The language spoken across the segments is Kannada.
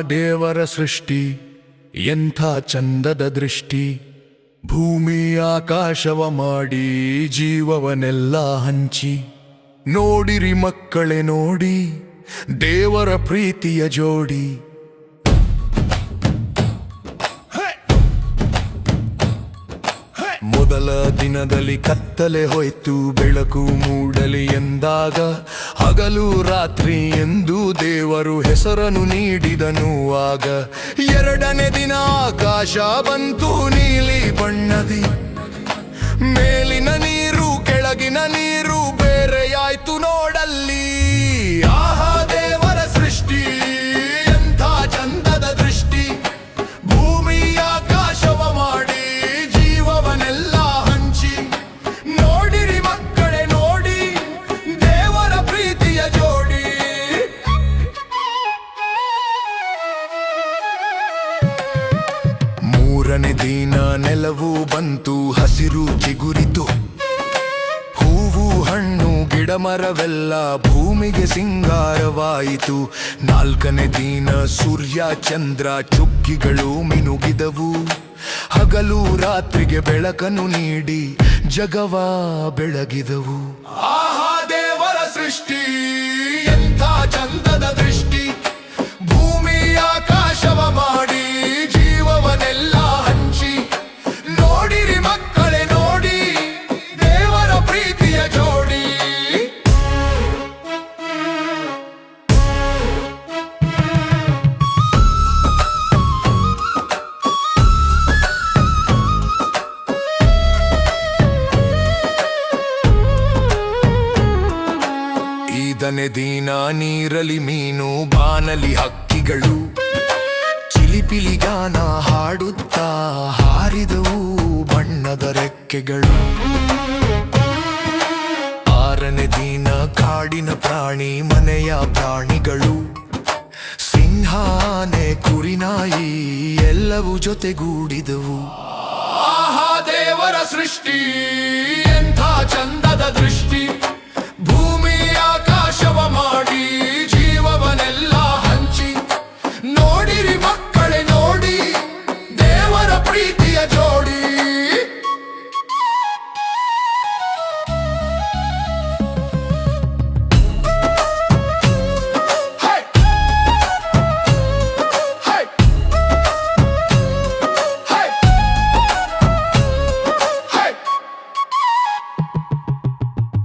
ದೇವರ ಸೃಷ್ಟಿ, ಎಂಥ ಚಂದದ ದೃಷ್ಟಿ. ಭೂಮಿ ಆಕಾಶವ ಮಾಡಿ ಜೀವವನೆಲ್ಲ ಹಂಚಿ. ನೋಡಿರಿ ಮಕ್ಕಳೆ ನೋಡಿ, ದೇವರ ಪ್ರೀತಿಯ ಜೋಡಿ. ಮೊದಲ ದಿನದಲ್ಲಿ ಕತ್ತಲೆ ಹೋಯ್ತು, ಬೆಳಕು ಮೂಡಲಿ ಎಂದಾಗ ಹಗಲು ರಾತ್ರಿ ಎಂದು ದೇವರು ಹೆಸರನ್ನು ನೀಡಿದನು ಆಗ ಎರಡನೇ ದಿನ ಆಕಾಶ ಬಂತು ನೀಲಿ ಬಣ್ಣದಿ. ಮೇಲಿನ ನೀರು ಕೆಳಗಿನ ನೀರು ಮೂರನೇ ನೆಲವು ಬಂತು, ಹಸಿರು ಚಿಗುರಿತು. ಹೂವು, ಹಣ್ಣು, ಗಿಡ ಮರವೆಲ್ಲ ಭೂಮಿಗೆ ಸಿಂಗಾರವಾಯಿತು. ನಾಲ್ಕನೇ ದಿನ ಸೂರ್ಯ, ಚಂದ್ರ, ಚುಕ್ಕಿಗಳು ಮಿನುಗಿದವು. ಹಗಲು, ರಾತ್ರಿಗೆ ಬೆಳಕನ್ನು ನೀಡಿ ಜಗವ ಬೆಳಗಿದವು. ಈದನೆ ದೀನ ನೀರಲಿ ಮೀನು, ಬಾನಲಿ ಹಕ್ಕಿಗಳು. ಚಿಲಿಪಿಲಿ ಗಾನ ಹಾಡುತ್ತಾ ಹಾರಿದವು ಬಣ್ಣದ ರೆಕ್ಕೆಗಳು. ಆರನೇ ದಿನ ಕಾಡಿನ ಪ್ರಾಣಿ, ಮನೆಯ ಪ್ರಾಣಿಗಳು. ಸಿಂಹಾನೆ ಕುರಿನಾಯಿ ಎಲ್ಲವೂ ಜೊತೆಗೂಡಿದವು. ಆಹಾ ದೇವರ ಸೃಷ್ಟಿ.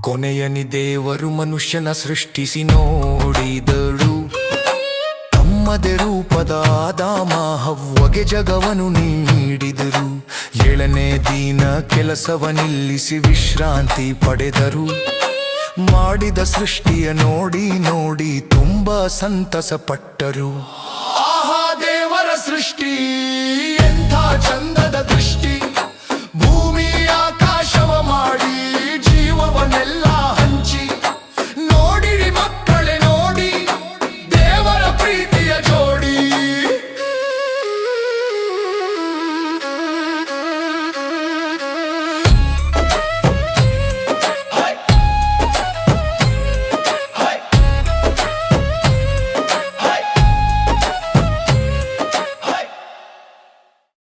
ಕೊನೆಯನಿ ದೇವರು ಮನುಷ್ಯನ ಸೃಷ್ಟಿಸಿ ನೋಡಿದಳು. ತಮ್ಮದೇ ರೂಪದ ದಾಮ ಹವ್ವಗೆ ಜಗವನು ನೀಡಿದರು. ಏಳನೇ ದಿನ ಕೆಲಸವ ನಿಲ್ಲಿಸಿ ವಿಶ್ರಾಂತಿ ಪಡೆದರು. ಮಾಡಿದ ಸೃಷ್ಟಿಯ ನೋಡಿ ನೋಡಿ ತುಂಬಾ ಸಂತಸ ಪಟ್ಟರು ಆಹಾ ದೇವರ ಸೃಷ್ಟಿ